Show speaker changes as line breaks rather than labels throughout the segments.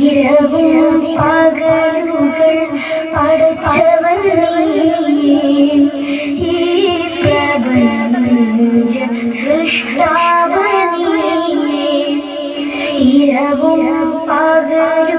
ഇരവും പകലുകൾ പടച്ചവൻ ഈ പ്രപഞ്ച സൃഷ്ടാവ ഇരവും പകലും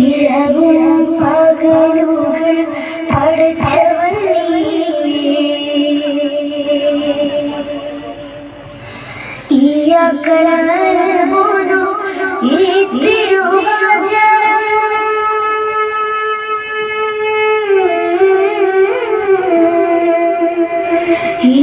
ഇരവും പകലുകൾ പഠിച്ചവൻ
ഈ അക്കരാൻ പോലും ഈ തിരുവാചാര ഈ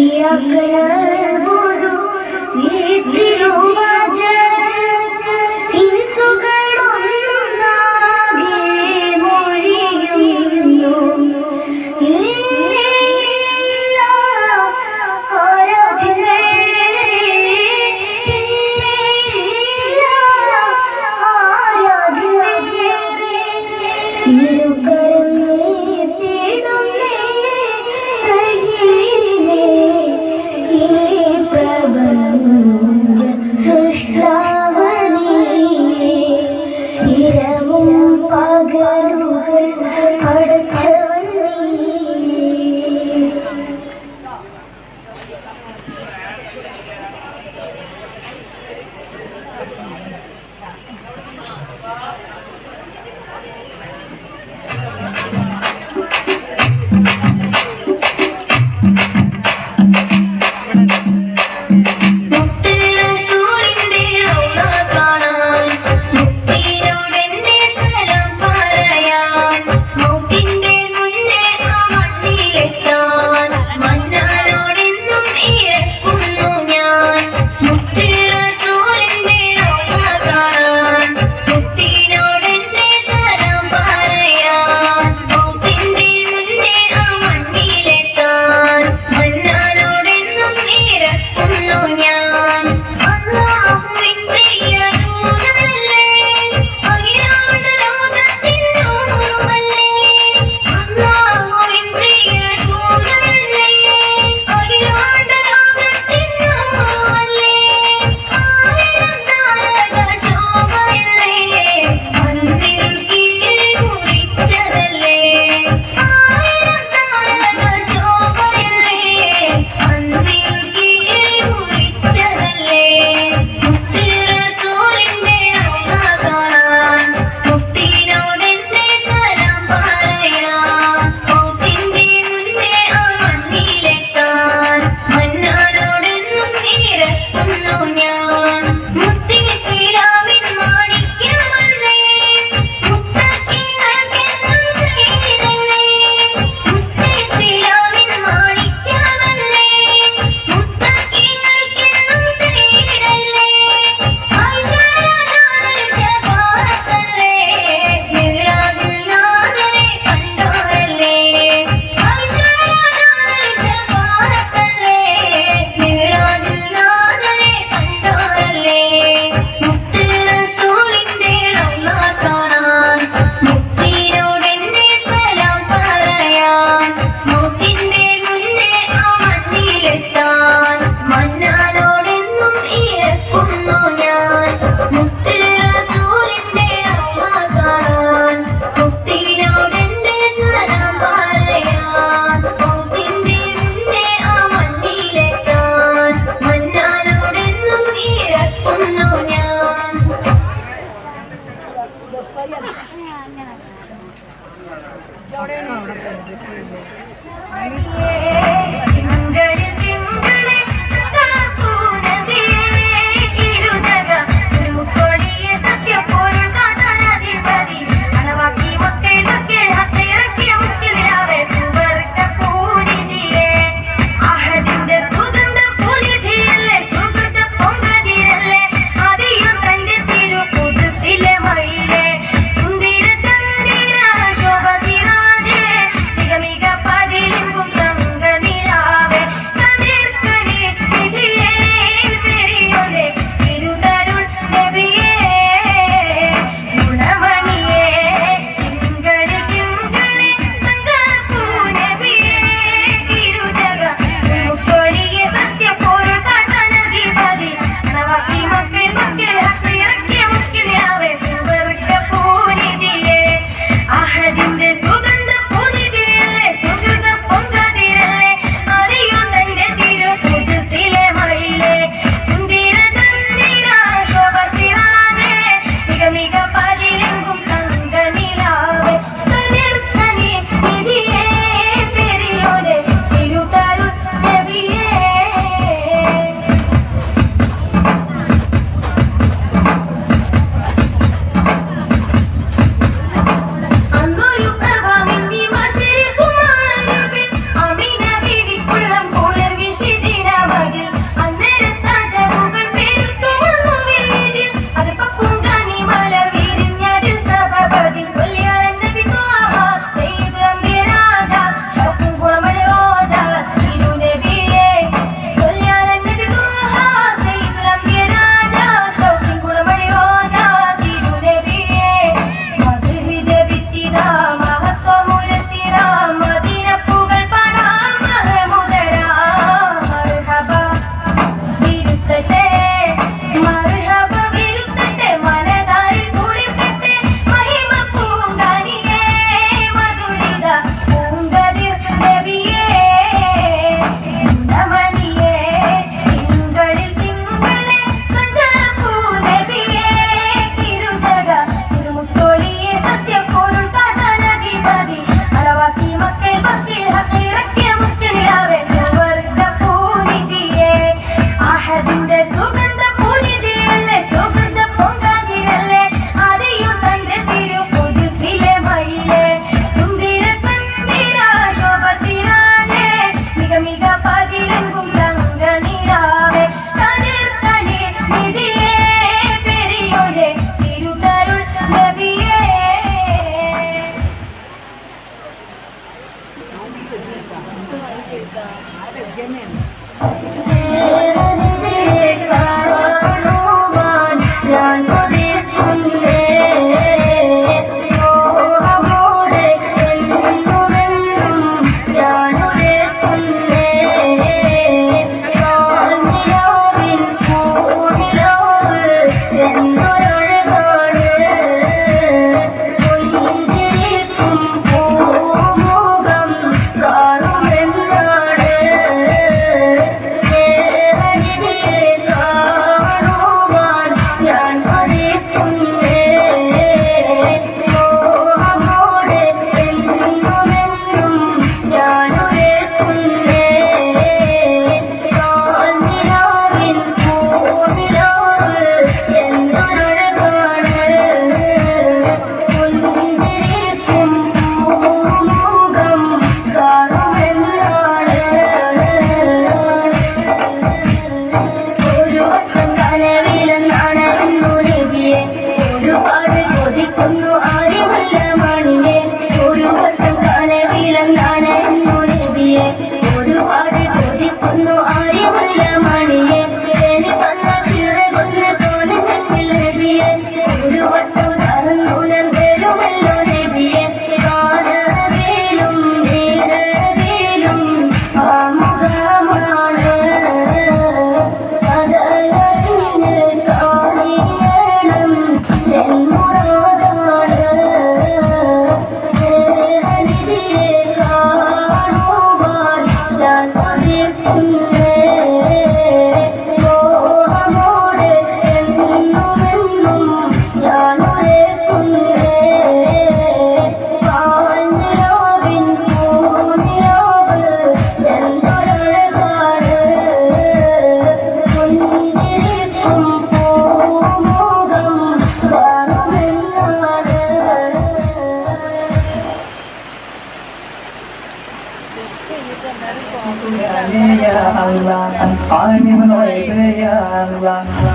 Bye.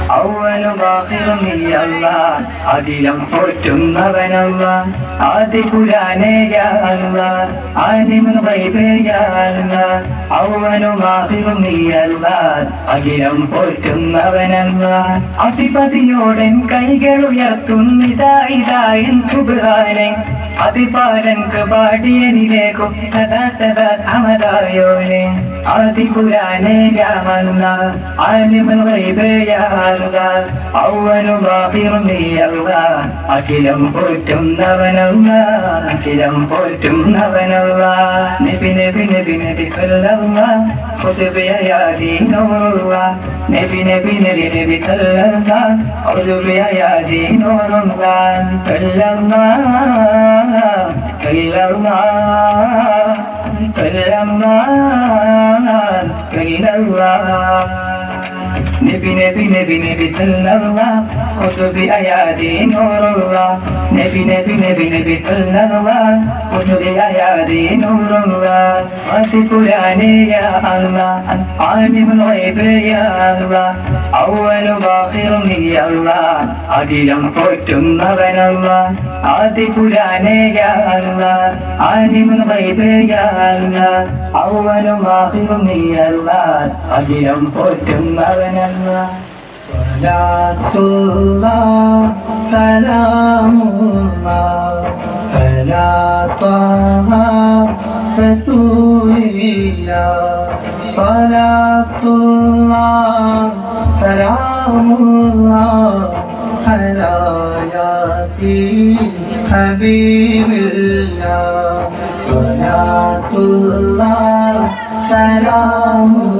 അതിലം പോറ്റുന്നവനല്ല. ആദി പുരാനേയല്ല ആദിമു വൈബേയല്ല അവനുമാഹിറും നീയല്ല അഖിലം പോറ്റുന്നവനല്ല. അതിപതിയോടൻ കൈകൾ ഉയർത്തുന്നിതാ ഇതായൻ സുബാനെ അതിപാലൻക്ക് പാടിയനിലേക്കും സദാ സദാ സമതായോനെ. ആദി പുരാനേയാല്ല ആദിമു വൈബേയാല യാ അല്ലാ അവനും ആഖിറും നീ അല്ലാ അഖിലം പോറ്റുന്നവനല്ല അഖിലം പോറ്റുന്നവനല്ല. നബി നബി നബി നബി സല്ലല്ലാ ഖുതുബിയ യാ ദീനുല്ലാ നബി നബി നബി നബി സല്ലല്ലാ ഖുതുബിയ യാ ദീനുല്ലാ സല്ലല്ലാ സല്ലല്ലാ സല്ലല്ലാ സല്ലല്ലാ നബി നബി നബി നബി സല്ലല്ലാ ഖുദ് ബി അയാദി നൂറുല്ലാ നബി നബി നബി നബി സല്ലല്ലാ ഖുദ് ബി അയാദി നൂറുല്ലാ അതിപുരാനേ യാ അല്ലാ ആലിമുൽ ഗൈബ് യാ അല്ലാ അവലു ബാഖിറും നീ അല്ലാ അഖിലം പോറ്റുന്നവനല്ല ആദിപുരാനേ യാ അല്ലാ ആലിമുൽ ഗൈബ് യാ അല്ലാ അവലു ബാഖിറും നീ അല്ലാ അഖിലം പോറ്റുന്നവനല്ല صلاة الله سلام الله على طه رسول الله صلاة الله സ്വലാത്തുള്ള സലാമുള്ള റസൂലില്ല സ്വലാത്തുള്ള സലാമുള്ള ഹബീബില്ല സ്വലാത്തുള്ള സലാമുള്ള.